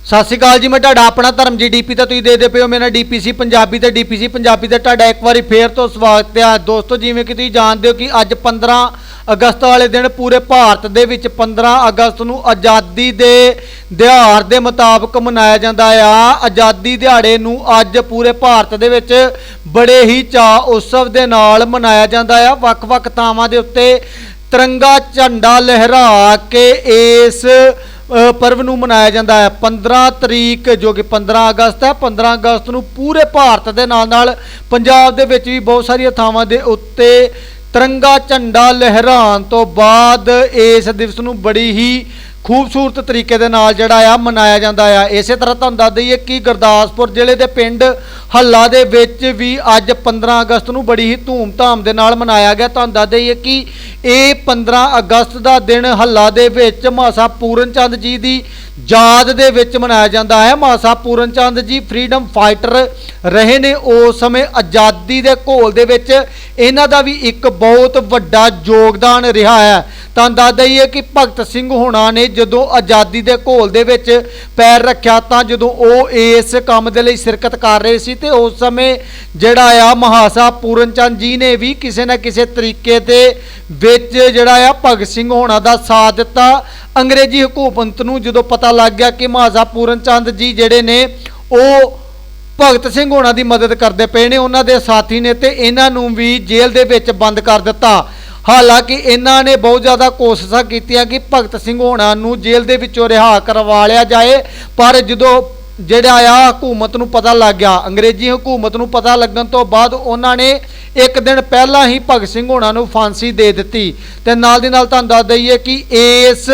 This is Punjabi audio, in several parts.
ਸਤਿ ਸ਼੍ਰੀ ਅਕਾਲ ਜੀ, ਮੈਂ ਤੁਹਾਡਾ ਆਪਣਾ ਧਰਮਜੀਤ ਡੀਪੀ ਤਾਂ ਤੁਸੀਂ ਦੇਖਦੇ ਪਏ ਹੋ, ਮੇਰਾ ਡੀਪੀਸੀ ਪੰਜਾਬੀ ਤੇ ਡੀਪੀਸੀ ਪੰਜਾਬੀ ਤੇ ਤੁਹਾਡਾ ਇੱਕ ਵਾਰੀ ਫੇਰ ਤੋਂ ਸਵਾਗਤ ਹੈ ਦੋਸਤੋ, ਜਿਵੇਂ ਕਿ ਤੁਸੀਂ ਜਾਣਦੇ ਹੋ ਕਿ ਅੱਜ 15 ਅਗਸਤ ਵਾਲੇ ਦਿਨ ਪੂਰੇ ਭਾਰਤ ਦੇ ਵਿੱਚ 15 ਅਗਸਤ ਨੂੰ ਆਜ਼ਾਦੀ ਦੇ ਦਿਹਾੜ ਦੇ ਮੁਤਾਬਕ ਮਨਾਇਆ ਜਾਂਦਾ ਆ। ਆਜ਼ਾਦੀ ਦਿਹਾੜੇ ਨੂੰ ਅੱਜ ਪੂਰੇ ਭਾਰਤ ਦੇ ਵਿੱਚ ਬੜੇ ਹੀ ਚਾਅ ਉਤਸਵ ਦੇ ਨਾਲ ਮਨਾਇਆ ਜਾਂਦਾ ਆ। ਵੱਖ-ਵੱਖ ਥਾਵਾਂ ਦੇ ਉੱਤੇ ਤਿਰੰਗਾ ਝੰਡਾ ਲਹਿਰਾ ਕੇ ਇਸ ਪਰਵ ਨੂੰ ਮਨਾਇਆ ਜਾਂਦਾ ਹੈ। 15 ਤਰੀਕ, ਜੋ ਕਿ 15 ਅਗਸਤ ਹੈ। 15 ਅਗਸਤ ਨੂੰ ਪੂਰੇ ਭਾਰਤ ਦੇ ਨਾਲ ਨਾਲ ਪੰਜਾਬ ਦੇ ਵਿੱਚ ਵੀ ਬਹੁਤ ਸਾਰੀਆਂ ਥਾਵਾਂ ਦੇ ਉੱਤੇ ਤਿਰੰਗਾ ਝੰਡਾ ਲਹਿਰਾਉਣ ਤੋਂ ਬਾਅਦ ਇਸ ਦਿਵਸ ਨੂੰ ਬੜੀ ਹੀ ਖੂਬਸੂਰਤ ਤਰੀਕੇ ਦੇ ਨਾਲ ਜਿਹੜਾ ਆ ਮਨਾਇਆ ਜਾਂਦਾ ਆ। ਇਸੇ ਤਰ੍ਹਾਂ ਤੁਹਾਨੂੰ ਦੱਸ ਦਈਏ ਕਿ ਗੁਰਦਾਸਪੁਰ ਜ਼ਿਲ੍ਹੇ ਦੇ ਪਿੰਡ ਹੱਲਾ ਦੇ ਵਿੱਚ ਵੀ ਅੱਜ 15 ਅਗਸਤ ਨੂੰ ਬੜੀ ਹੀ ਧੂਮ-ਧਾਮ ਦੇ ਨਾਲ ਮਨਾਇਆ ਗਿਆ। ਤੁਹਾਨੂੰ ਦੱਸ ਦਈਏ ਕਿ ਇਹ 15 ਅਗਸਤ ਦਾ ਦਿਨ ਹੱਲਾ ਦੇ ਵਿੱਚ ਮਾਸਾ ਪੂਰਨ ਚੰਦ ਜੀ ਦੀ ਯਾਦ ਦੇ ਵਿੱਚ ਮਨਾਇਆ ਜਾਂਦਾ ਹੈ। ਮਾਸਾ ਪੂਰਨ ਚੰਦ ਜੀ ਫਰੀडम ਫਾਈਟਰ ਰਹੇ ਨੇ ਉਸ ਸਮੇਂ ਆਜ਼ਾਦੀ ਦੇ ਘੋਲ ਦੇ ਵਿੱਚ। ਇਹਨਾਂ ਦਾ ਵੀ ਇੱਕ ਬਹੁਤ ਵੱਡਾ ਯੋਗਦਾਨ ਰਿਹਾ ਹੈ। ਤਾਂ ਦੱਸ ਦਈਏ ਕਿ ਭਗਤ ਸਿੰਘ ਹੋਣਾ ਨੇ ਜਦੋਂ ਆਜ਼ਾਦੀ ਦੇ ਘੋਲ ਦੇ ਵਿੱਚ ਪੈਰ ਰੱਖਿਆ ਤਾਂ ਜਦੋਂ ਉਹ ਇਸ ਕੰਮ ਦੇ ਲਈ ਸ਼ਿਰਕਤ ਕਰ ਰਹੇ ਸੀ ਤੇ ਉਸ ਸਮੇਂ ਜਿਹੜਾ ਆ ਮਹਾਸਾ ਪੂਰਨ ਚੰਦ ਜੀ ਨੇ ਵੀ ਕਿਸੇ ਨਾ ਕਿਸੇ ਤਰੀਕੇ ਦੇ ਵਿੱਚ ਜਿਹੜਾ ਆ ਭਗਤ ਸਿੰਘ ਹੋਣਾ ਦਾ ਸਾਥ ਦਿੱਤਾ। ਅੰਗਰੇਜ਼ੀ ਹਕੂਮਤ ਨੂੰ ਜਦੋਂ ਪਤਾ ਲੱਗ ਗਿਆ ਕਿ ਮਹਾਸਾ ਪੂਰਨ ਚੰਦ ਜੀ ਜਿਹੜੇ ਨੇ, ਉਹ ਭਗਤ ਸਿੰਘ ਹੋਣਾ ਦੀ ਮਦਦ ਕਰਦੇ ਪਏ ਨੇ, ਉਹਨਾਂ ਦੇ ਸਾਥੀ ਨੇ ਤੇ ਇਹਨਾਂ ਨੂੰ ਵੀ ਜੇਲ੍ਹ ਦੇ ਵਿੱਚ ਬੰਦ ਕਰ ਦਿੱਤਾ। ਹਾਲਾਂਕਿ ਇਹਨਾਂ ਨੇ ਬਹੁਤ ਜ਼ਿਆਦਾ ਕੋਸ਼ਿਸ਼ਾਂ ਕੀਤੀਆਂ ਕਿ ਭਗਤ ਸਿੰਘ ਹੋਣਾ ਨੂੰ ਜੇਲ੍ਹ ਦੇ ਵਿੱਚੋਂ ਰਿਹਾ ਕਰਵਾ ਲਿਆ ਜਾਏ, ਪਰ ਜਦੋਂ ਜਿਹੜਾ ਆ ਹਕੂਮਤ ਨੂੰ ਪਤਾ ਲੱਗ ਗਿਆ, ਅੰਗਰੇਜ਼ੀ ਹਕੂਮਤ ਨੂੰ ਪਤਾ ਲੱਗਣ ਤੋਂ ਬਾਅਦ ਉਹਨਾਂ ਨੇ ਇੱਕ ਦਿਨ ਪਹਿਲਾਂ ਹੀ ਭਗਤ ਸਿੰਘ ਹੋਣਾ ਨੂੰ ਫਾਂਸੀ ਦੇ ਦਿੱਤੀ। ਤੇ ਨਾਲ ਦੀ ਨਾਲ ਤੁਹਾਨੂੰ ਦੱਸ ਦਈਏ ਕਿ ਇਸ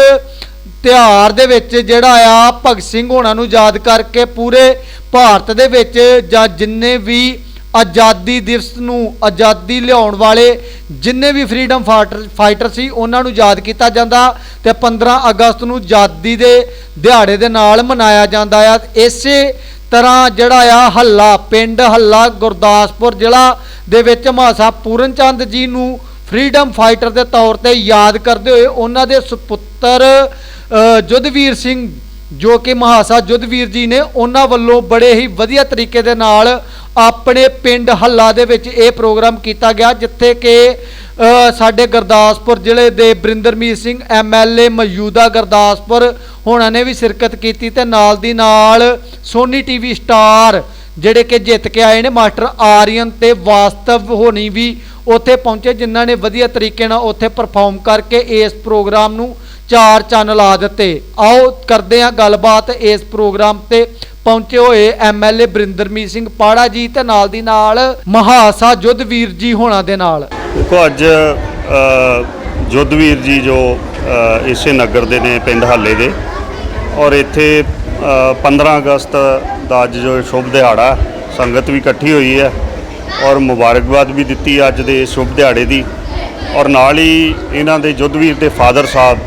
ਤਿਉਹਾਰ ਦੇ ਵਿੱਚ ਜਿਹੜਾ ਆ ਭਗਤ ਸਿੰਘ ਹੋਣਾ ਨੂੰ ਯਾਦ ਕਰਕੇ ਪੂਰੇ ਭਾਰਤ ਦੇ ਵਿੱਚ ਜਾਂ ਜਿੰਨੇ ਵੀ ਆਜ਼ਾਦੀ ਦਿਵਸ ਨੂੰ ਆਜ਼ਾਦੀ ਲਿਆਉਣ ਵਾਲੇ ਜਿੰਨੇ ਵੀ ਫਰੀडम ਫਾਈਟਰ ਸੀ, ਉਹਨਾਂ ਨੂੰ ਯਾਦ ਕੀਤਾ ਜਾਂਦਾ ਤੇ 15 ਅਗਸਤ ਨੂੰ ਆਜ਼ਾਦੀ ਦੇ ਦਿਹਾੜੇ ਦੇ ਨਾਲ ਮਨਾਇਆ ਜਾਂਦਾ ਆ। ਇਸੇ ਤਰ੍ਹਾਂ ਜਿਹੜਾ ਆ ਹੱਲਾ, ਪਿੰਡ ਹੱਲਾ, ਗੁਰਦਾਸਪੁਰ ਜ਼ਿਲ੍ਹਾ ਦੇ ਵਿੱਚ ਮਹਾਸਾ ਪੂਰਨ ਚੰਦ ਜੀ ਨੂੰ ਫਰੀडम ਫਾਈਟਰ ਦੇ ਤੌਰ ਤੇ ਯਾਦ ਕਰਦੇ ਹੋਏ ਉਹਨਾਂ ਦੇ ਸੁਪੁੱਤਰ ਜੁਦਵੀਰ ਸਿੰਘ ਜੋ ਕਿ ਮਹਾਸਾ ਜੁਦਵੀਰ ਜੀ ਨੇ ਉਹਨਾਂ ਵੱਲੋਂ ਬੜੇ ਹੀ ਵਧੀਆ ਤਰੀਕੇ ਦੇ ਨਾਲ ਆਪਣੇ ਪਿੰਡ ਹੱਲਾ ਦੇ ਵਿੱਚ ਇਹ ਪ੍ਰੋਗਰਾਮ ਕੀਤਾ ਗਿਆ, ਜਿੱਥੇ ਕਿ ਸਾਡੇ ਗੁਰਦਾਸਪੁਰ ਜ਼ਿਲ੍ਹੇ ਦੇ ਬਰਿੰਦਰਮੀਤ ਸਿੰਘ ਐਮਐਲਏ ਮੌਜੂਦਾ ਗੁਰਦਾਸਪੁਰ ਹੋਣਾ ਨੇ ਵੀ ਸ਼ਿਰਕਤ ਕੀਤੀ ਤੇ ਨਾਲ ਦੀ ਨਾਲ ਸੋਨੀ ਟੀਵੀ ਸਟਾਰ ਜਿਹੜੇ ਕਿ ਜਿੱਤ ਕੇ ਆਏ ਨੇ, ਮਾਸਟਰ ਆਰੀਅਨ ਤੇ ਵਾਸਤਵ ਹੋਣੀ ਵੀ ਉੱਥੇ ਪਹੁੰਚੇ, ਜਿਨ੍ਹਾਂ ਨੇ ਵਧੀਆ ਤਰੀਕੇ ਨਾਲ ਉੱਥੇ ਪਰਫਾਰਮ ਕਰਕੇ ਇਸ ਪ੍ਰੋਗਰਾਮ ਨੂੰ ਚਾਰ ਚੈਨਲ ਆ ਦਿੱਤੇ। ਆਓ ਕਰਦੇ ਹਾਂ ਗੱਲਬਾਤ ਇਸ ਪ੍ਰੋਗਰਾਮ ਤੇ। ਪਹੁੰਚੇ ਹੋਏ ਐਮਐਲਏ ਬਰਿੰਦਰਮੀਤ ਸਿੰਘ ਪਾੜਾ ਜੀ ਤੇ ਨਾਲ ਦੀ ਨਾਲ ਮਹਾਸਾ ਜੁੱਧਵੀਰ ਜੀ ਹੋਣਾ ਦੇ ਨਾਲ। ਦੇਖੋ ਅੱਜ ਅ, ਜੁੱਧਵੀਰ ਜੀ ਜੋ ਇਸੇ ਨਗਰ ਦੇ ਨੇ ਪਿੰਡ ਹਾਲੇ ਦੇ। ਔਰ ਇੱਥੇ ਅ, 15 ਅਗਸਤ ਦਾ ਅੱਜ ਜੋ ਸ਼ੁਭ ਦਿਹਾੜਾ ਸੰਗਤ ਵੀ ਇਕੱਠੀ ਹੋਈ ਹੈ। ਔਰ ਮੁਬਾਰਕਬਾਦ ਵੀ ਦਿੱਤੀ ਅੱਜ ਦੇ ਸ਼ੁਭ ਦਿਹਾੜੇ ਦੀ। ਔਰ ਨਾਲ ਹੀ ਇਹਨਾਂ ਦੇ ਜੁੱਧਵੀਰ ਦੇ ਫਾਦਰ ਸਾਹਿਬ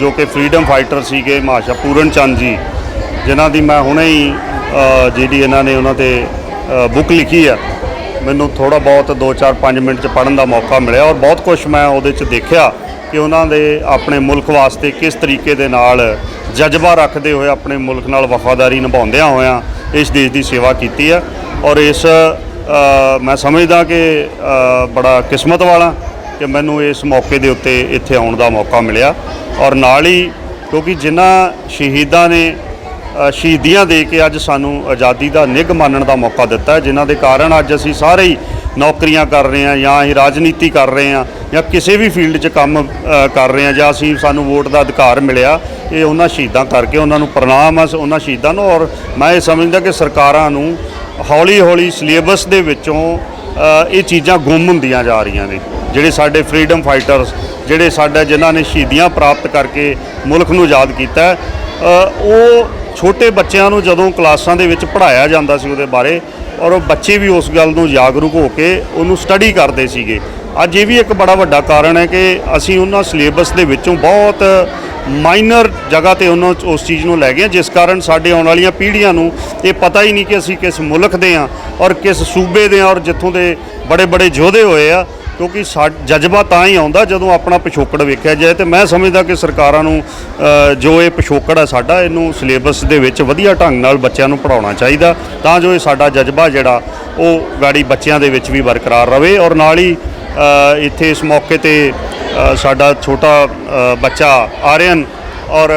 ਜੋ ਕਿ ਫਰੀडम ਫਾਈਟਰ ਸੀਗੇ ਮਹਾਸ਼ਾ ਪੂਰਨ ਚੰਦ ਜੀ, ਜਿਨ੍ਹਾਂ ਦੀ ਮੈਂ ਹੁਣੇ ਹੀ ਜਿਹੜੀ ਇਹਨਾਂ ਨੇ ਉਹਨਾਂ ਤੇ ਬੁੱਕ ਲਿਖੀ ਆ। ਮੈਨੂੰ ਥੋੜਾ ਬਹੁਤ 2-4 5 ਮਿੰਟ ਚ ਪੜਨ ਦਾ ਮੌਕਾ ਮਿਲਿਆ ਔਰ ਬਹੁਤ ਕੁਝ ਮੈਂ ਉਹਦੇ ਚ ਦੇਖਿਆ ਕਿ ਉਹਨਾਂ ਦੇ ਆਪਣੇ ਮੁਲਕ ਵਾਸਤੇ ਕਿਸ ਤਰੀਕੇ ਦੇ ਨਾਲ ਜਜ਼ਬਾ ਰੱਖਦੇ ਹੋਏ ਆਪਣੇ ਮੁਲਕ ਨਾਲ ਵਫਾਦਾਰੀ ਨਿਭਾਉਂਦਿਆਂ ਹੋਇਆਂ ਇਸ ਦੇਸ਼ ਦੀ ਸੇਵਾ ਕੀਤੀ ਹੈ ਔਰ ਇਸ ਮੈਂ ਸਮਝਦਾ ਕਿ ਬੜਾ ਕਿਸਮਤ ਵਾਲਾ ਕਿ ਮੈਨੂੰ ਇਸ ਮੌਕੇ ਦੇ ਉੱਤੇ ਇੱਥੇ ਆਉਣ ਦਾ ਮੌਕਾ ਮਿਲਿਆ। ਔਰ ਨਾਲ ਹੀ ਕਿਉਂਕਿ ਜਿਨ੍ਹਾਂ ਸ਼ਹੀਦਾਂ ਨੇ ਸ਼ਹੀਦੀਆਂ ਦੇ ਕੇ ਅੱਜ ਸਾਨੂੰ ਆਜ਼ਾਦੀ ਦਾ ਨਿੱਘ ਮਾਣਨ ਦਾ ਮੌਕਾ ਦਿੱਤਾ ਹੈ, ਜਿਨ੍ਹਾਂ ਦੇ ਕਾਰਨ ਅੱਜ ਅਸੀਂ ਸਾਰੇ ਹੀ ਨੌਕਰੀਆਂ ਕਰ ਰਹੇ ਹਾਂ ਜਾਂ ਅਸੀਂ ਰਾਜਨੀਤੀ ਕਰ ਰਹੇ ਹਾਂ ਜਾਂ ਕਿਸੇ ਵੀ ਫੀਲਡ 'ਚ ਕੰਮ ਕਰ ਰਹੇ ਹਾਂ ਜਾਂ ਅਸੀਂ ਸਾਨੂੰ ਵੋਟ ਦਾ ਅਧਿਕਾਰ ਮਿਲਿਆ ਇਹ ਉਹਨਾਂ ਸ਼ਹੀਦਾਂ ਕਰਕੇ ਉਹਨਾਂ ਨੂੰ ਪ੍ਰਣਾਮ ਆ ਉਹਨਾਂ ਸ਼ਹੀਦਾਂ ਨੂੰ ਔਰ ਮੈਂ ਇਹ ਸਮਝਦਾ ਕਿ ਸਰਕਾਰਾਂ ਨੂੰ ਹੌਲੀ ਹੌਲੀ ਸਿਲੇਬਸ ਦੇ ਵਿੱਚੋਂ ਇਹ ਚੀਜ਼ਾਂ ਗੁੰਮ ਹੁੰਦੀਆਂ ਜਾ ਰਹੀਆਂ ਨੇ। ਜਿਹੜੇ ਸਾਡੇ ਫਰੀडम ਫਾਈਟਰਸ ਜਿਹੜੇ ਸਾਡਾ ਜਿਨ੍ਹਾਂ ਨੇ ਸ਼ਹੀਦੀਆਂ ਪ੍ਰਾਪਤ ਕਰਕੇ ਮੁਲਕ ਨੂੰ ਆਜ਼ਾਦ ਕੀਤਾ ਉਹ ਛੋਟੇ ਬੱਚਿਆਂ ਨੂੰ ਜਦੋਂ ਕਲਾਸਾਂ ਦੇ ਵਿੱਚ ਪੜ੍ਹਾਇਆ ਜਾਂਦਾ ਸੀ ਉਹਦੇ ਬਾਰੇ, ਔਰ ਉਹ ਬੱਚੇ ਵੀ ਉਸ ਗੱਲ ਨੂੰ ਜਾਗਰੂਕ ਹੋ ਕੇ ਉਹਨੂੰ ਸਟੱਡੀ ਕਰਦੇ ਸੀਗੇ। ਅੱਜ ਇਹ ਵੀ ਇੱਕ ਬੜਾ ਵੱਡਾ ਕਾਰਨ ਹੈ ਕਿ ਅਸੀਂ ਉਹਨਾਂ ਸਿਲੇਬਸ ਦੇ ਵਿੱਚੋਂ ਬਹੁਤ ਮਾਈਨਰ ਜਗ੍ਹਾ ਤੇ ਉਹਨਾਂ ਉਸ ਚੀਜ਼ ਨੂੰ ਲੈ ਗਏ ਜਿਸ ਕਾਰਨ ਸਾਡੇ ਆਉਣ ਵਾਲੀਆਂ ਪੀੜ੍ਹੀਆਂ ਨੂੰ ਇਹ ਪਤਾ ਹੀ ਨਹੀਂ ਕਿ ਅਸੀਂ ਕਿਸ ਮੁਲਕ ਦੇ ਹਾਂ ਔਰ ਕਿਸ ਸੂਬੇ ਦੇ ਹਾਂ ਔਰ ਜਿੱਥੋਂ ਦੇ ਬੜੇ ਬੜੇ ਯੋਧੇ ਹੋਏ ਆ। ਕਿਉਂਕਿ ਜਜ਼ਬਾ ਤਾਂ ਹੀ ਆਉਂਦਾ ਜਦੋਂ ਆਪਣਾ ਪਿਛੋਕੜ ਵੇਖਿਆ ਜਾਏ ਤੇ ਮੈਂ ਸਮਝਦਾ ਕਿ ਸਰਕਾਰਾਂ ਨੂੰ ਜੋ ਇਹ ਪਿਛੋਕੜ ਹੈ ਸਾਡਾ ਇਹਨੂੰ ਸਿਲੇਬਸ ਦੇ ਵਿੱਚ ਵਧੀਆ ਢੰਗ ਨਾਲ ਬੱਚਿਆਂ ਨੂੰ ਪੜਾਉਣਾ ਚਾਹੀਦਾ ਤਾਂ ਜੋ ਇਹ ਸਾਡਾ ਜਜ਼ਬਾ ਜਿਹੜਾ ਉਹ ਗਾੜੀ ਬੱਚਿਆਂ ਦੇ ਵਿੱਚ ਵੀ ਬਰਕਰਾਰ ਰਵੇ ਔਰ ਨਾਲ ਹੀ ਇੱਥੇ ਇਸ ਮੌਕੇ ਤੇ ਸਾਡਾ ਛੋਟਾ ਬੱਚਾ ਆਰਿਅਨ ਔਰ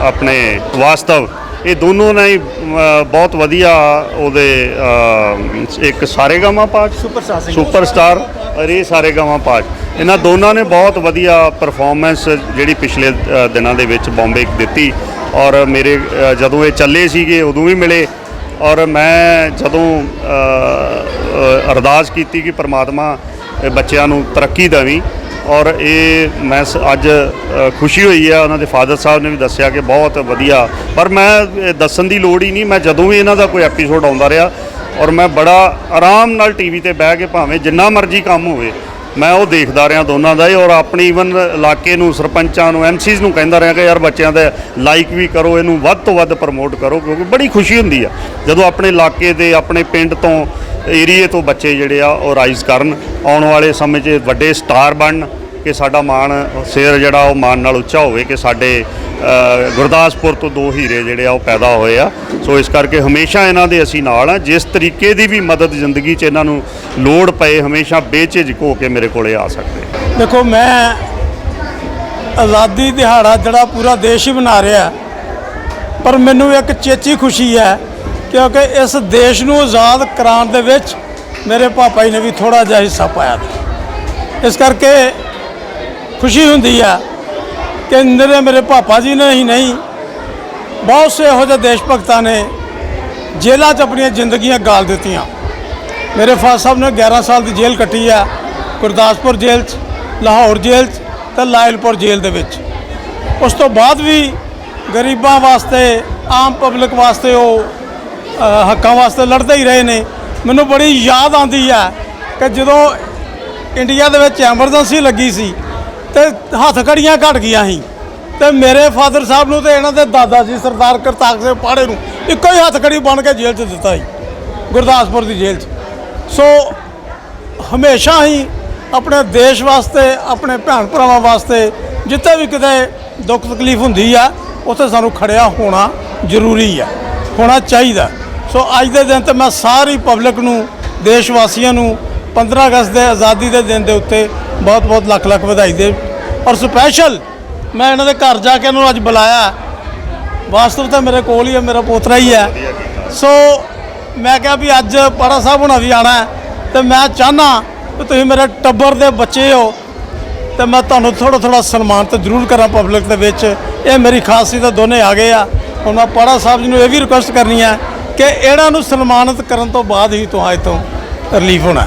ਆਪਣੇ ਵਾਸਤਵ ਇਹ ਦੋਨੋਂ ਨੇ ਬਹੁਤ ਵਧੀਆ ਉਹਦੇ ਇੱਕ ਸਾਰੇਗਾਮਾ ਸੁਪਰਸਟਾਰ ਸਿੰਘ। ਸੁਪਰਸਟਾਰ ਔਰ ਇਹ ਸਾਰੇਗਾਮਾ ਪਾਠ। ਇਹਨਾਂ ਦੋਨਾਂ ਨੇ ਬਹੁਤ ਵਧੀਆ ਪਰਫਾਰਮੈਂਸ ਜਿਹੜੀ ਪਿਛਲੇ ਦਿਨਾਂ ਦੇ ਵਿੱਚ ਬੰਬੇ ਦਿੱਤੀ। ਔਰ ਮੇਰੇ ਜਦੋਂ ਇਹ ਚੱਲੇ ਸੀਗੇ, ਉਦੋਂ ਵੀ ਮਿਲੇ। ਔਰ ਮੈਂ ਜਦੋਂ ਅਰਦਾਸ ਕੀਤੀ ਕਿ ਪ੍ਰਮਾਤਮਾ ਬੱਚਿਆਂ ਨੂੰ ਤਰੱਕੀ ਦੇਵੀ। ਔਰ ਇਹ ਮੈਂ ਸ- ਅੱਜ ਖੁਸ਼ੀ ਹੋਈ ਹੈ ਉਹਨਾਂ ਦੇ ਫਾਦਰ ਸਾਹਿਬ ਨੇ ਵੀ ਦੱਸਿਆ ਕਿ ਬਹੁਤ ਵਧੀਆ। ਪਰ ਮੈਂ ਦੱਸਣ ਦੀ ਲੋੜ ਹੀ ਨਹੀਂ। ਮੈਂ ਜਦੋਂ ਵੀ ਇਹਨਾਂ ਦਾ ਕੋਈ ਐਪੀਸੋਡ ਆਉਂਦਾ ਰਿਹਾ ਔਰ ਮੈਂ ਬੜਾ ਆਰਾਮ ਨਾਲ ਟੀਵੀ ਤੇ ਬਹਿ ਕੇ ਭਾਵੇਂ ਜਿੰਨਾ ਮਰਜ਼ੀ ਕੰਮ ਹੋਵੇ, ਮੈਂ ਉਹ ਦੇਖਦਾ ਰਿਹਾ ਦੋਨਾਂ ਦਾ ਹੀ ਔਰ ਆਪਣੀ ਇਵਨ ਇਲਾਕੇ ਨੂੰ, ਸਰਪੰਚਾਂ ਨੂੰ ਐਮਸੀਜ਼ ਨੂੰ ਕਹਿੰਦਾ ਰਿਹਾ ਕਿ ਯਾਰ ਬੱਚਿਆਂ ਦਾ ਲਾਈਕ ਵੀ ਕਰੋ, ਇਹਨੂੰ ਵੱਧ ਤੋਂ ਵੱਧ ਪ੍ਰਮੋਟ ਕਰੋ, ਕਿਉਂਕਿ ਬੜੀ ਖੁਸ਼ੀ ਹੁੰਦੀ ਆ। ਜਦੋਂ ਆਪਣੇ ਇਲਾਕੇ ਦੇ, ਆਪਣੇ ਪਿੰਡ ਤੋਂ ਏਰੀਏ ਤੋਂ ਬੱਚੇ ਜਿਹੜੇ ਆ ਉਹ ਰਾਈਜ਼ ਕਰਨ, ਆਉਣ ਵਾਲੇ ਸਮੇਂ 'ਚ ਵੱਡੇ ਸਟਾਰ ਬਣਨ ਕਿ ਸਾਡਾ ਮਾਣ, ਸਿਰ ਜਿਹੜਾ ਉਹ ਮਾਣ ਨਾਲ ਉੱਚਾ ਹੋਵੇ ਕਿ ਸਾਡੇ ਗੁਰਦਾਸਪੁਰ ਤੋਂ ਦੋ ਹੀਰੇ ਜਿਹੜੇ ਆ ਉਹ ਪੈਦਾ ਹੋਏ ਆ। ਸੋ ਇਸ ਕਰਕੇ ਹਮੇਸ਼ਾ ਇਹਨਾਂ ਦੇ ਅਸੀਂ ਨਾਲ ਆ। ਜਿਸ ਤਰੀਕੇ ਦੀ ਵੀ ਮਦਦ ਜ਼ਿੰਦਗੀ 'ਚ ਇਹਨਾਂ ਨੂੰ ਲੋੜ ਪਏ, ਹਮੇਸ਼ਾ ਬੇਝਿਜਕ ਹੋ ਕੇ ਮੇਰੇ ਕੋਲੇ ਆ ਸਕਦੇ ਦੇਖੋ, ਮੈਂ ਆਜ਼ਾਦੀ ਦਿਹਾੜਾ ਜਿਹੜਾ ਪੂਰਾ ਦੇਸ਼ ਹੀ ਮਨਾ ਰਿਹਾ, ਪਰ ਮੈਨੂੰ ਇੱਕ ਚੇਚੀ ਖੁਸ਼ੀ ਹੈ, ਕਿਉਂਕਿ ਇਸ ਦੇਸ਼ ਨੂੰ ਆਜ਼ਾਦ ਕਰਾਉਣ ਦੇ ਵਿੱਚ ਮੇਰੇ ਪਾਪਾ ਜੀ ਨੇ ਵੀ ਥੋੜਾ ਜਿਹਾ ਹਿੱਸਾ ਪਾਇਆ। ਇਸ ਕਰਕੇ ਖੁਸ਼ੀ ਹੁੰਦੀ ਹੈ ਕਿ ਨਿਰੇ ਮੇਰੇ ਪਾਪਾ ਜੀ ਨੇ ਹੀ ਨਹੀਂ, ਬਹੁਤ ਸੇ ਇਹੋ ਜਿਹੇ ਦੇਸ਼ ਭਗਤਾਂ ਨੇ ਜੇਲ੍ਹਾਂ 'ਚ ਆਪਣੀਆਂ ਜ਼ਿੰਦਗੀਆਂ ਗਾਲ ਦਿੱਤੀਆਂ। ਮੇਰੇ ਫਾਦਰ ਸਾਹਿਬ ਨੇ 11 ਸਾਲ ਦੀ ਜੇਲ੍ਹ ਕੱਟੀ ਆ, ਗੁਰਦਾਸਪੁਰ ਜੇਲ੍ਹ 'ਚ, ਲਾਹੌਰ ਜੇਲ੍ਹ 'ਚ ਤੇ ਲਾਇਲਪੁਰ ਜੇਲ੍ਹ ਦੇ ਵਿੱਚ। ਉਸ ਤੋਂ ਬਾਅਦ ਵੀ ਗਰੀਬਾਂ ਵਾਸਤੇ, ਆਮ ਪਬਲਿਕ ਵਾਸਤੇ ਉਹ ਹੱਕਾਂ ਵਾਸਤੇ ਲੜਦੇ ਹੀ ਰਹੇ ਨੇ। ਮੈਨੂੰ ਬੜੀ ਯਾਦ ਆਉਂਦੀ ਹੈ ਕਿ ਜਦੋਂ ਇੰਡੀਆ ਦੇ ਵਿੱਚ ਐਮਰਜੈਂਸੀ ਲੱਗੀ ਸੀ ਤੇ ਹੱਥ ਘੜੀਆਂ ਘਟ ਗਈਆਂ ਸੀ। ਤੇ ਮੇਰੇ ਫਾਦਰ ਸਾਹਿਬ ਨੂੰ ਤੇ ਇਹਨਾਂ ਦੇ ਦਾਦਾ ਜੀ ਸਰਦਾਰ ਕਰਤਾਰ ਸਿੰਘ ਪਾੜੇ ਨੂੰ ਇੱਕੋ ਹੀ ਹੱਥ ਘੜੀ ਬਣ ਕੇ ਜੇਲ੍ਹ 'ਚ ਦਿੱਤਾ ਸੀ, ਗੁਰਦਾਸਪੁਰ ਦੀ ਜੇਲ੍ਹ 'ਚ। ਸੋ ਹਮੇਸ਼ਾ ਹੀ ਆਪਣੇ ਦੇਸ਼ ਵਾਸਤੇ, ਆਪਣੇ ਭੈਣ ਭਰਾਵਾਂ ਵਾਸਤੇ ਜਿੱਥੇ ਵੀ ਕਿਤੇ ਦੁੱਖ ਤਕਲੀਫ ਹੁੰਦੀ ਆ, ਉੱਥੇ ਸਾਨੂੰ ਖੜਿਆ ਹੋਣਾ ਜ਼ਰੂਰੀ ਆ, ਹੋਣਾ ਚਾਹੀਦਾ। ਸੋ ਅੱਜ ਦੇ ਦਿਨ ਤੇ ਮੈਂ ਸਾਰੀ ਪਬਲਿਕ ਨੂੰ ਦੇਸ਼ ਵਾਸੀਆਂ ਨੂੰ 15 ਅਗਸਤ ਦੇ ਆਜ਼ਾਦੀ ਦੇ ਦਿਨ ਦੇ ਉੱਤੇ ਬਹੁਤ ਬਹੁਤ ਲੱਖ ਲੱਖ ਵਧਾਈ ਦੇ। ਔਰ ਸਪੈਸ਼ਲ ਮੈਂ ਇਹਨਾਂ ਦੇ ਘਰ ਜਾ ਕੇ ਇਹਨਾਂ ਨੂੰ ਅੱਜ ਬੁਲਾਇਆ। ਵਾਸਤਵ ਤਾਂ ਮੇਰੇ ਕੋਲ ਹੀ ਹੈ ਮੇਰਾ ਪੋਤਰਾ ਹੀ ਹੈ। ਸੋ ਮੈਂ ਕਿਹਾ ਵੀ ਅੱਜ ਪਾੜਾ ਸਾਹਿਬ ਹੁਣਾ ਵੀ ਆਣਾ ਹੈ। ਤੇ ਮੈਂ ਚਾਹਨਾ ਕਿ ਤੁਸੀਂ ਮੇਰੇ ਟੱਬਰ ਦੇ ਬੱਚੇ ਹੋ। ਤੇ ਮੈਂ ਤੁਹਾਨੂੰ ਥੋੜਾ ਥੋੜਾ ਸਨਮਾਨ ਤਾਂ ਜ਼ਰੂਰ ਕਰਾਂ ਪਬਲਿਕ ਦੇ ਵਿੱਚ। ਇਹ ਮੇਰੀ ਖਾਸੀਅਤ ਹੈ, ਦੋਨੇ ਆ ਗਏ ਆ। ਹੁਣ ਮੈਂ ਪਾੜਾ ਸਾਹਿਬ ਜੀ ਨੂੰ ਇਹ ਵੀ ਰਿਕੁਐਸਟ ਕਰਨੀ ਹੈ ਕਿ ਇਹਨਾਂ ਨੂੰ ਸਨਮਾਨਿਤ ਕਰਨ ਤੋਂ ਬਾਅਦ ਹੀ ਤੋਂ ਅੱਜ ਤੋਂ ਰਿਲੀਫ ਹੋਣਾ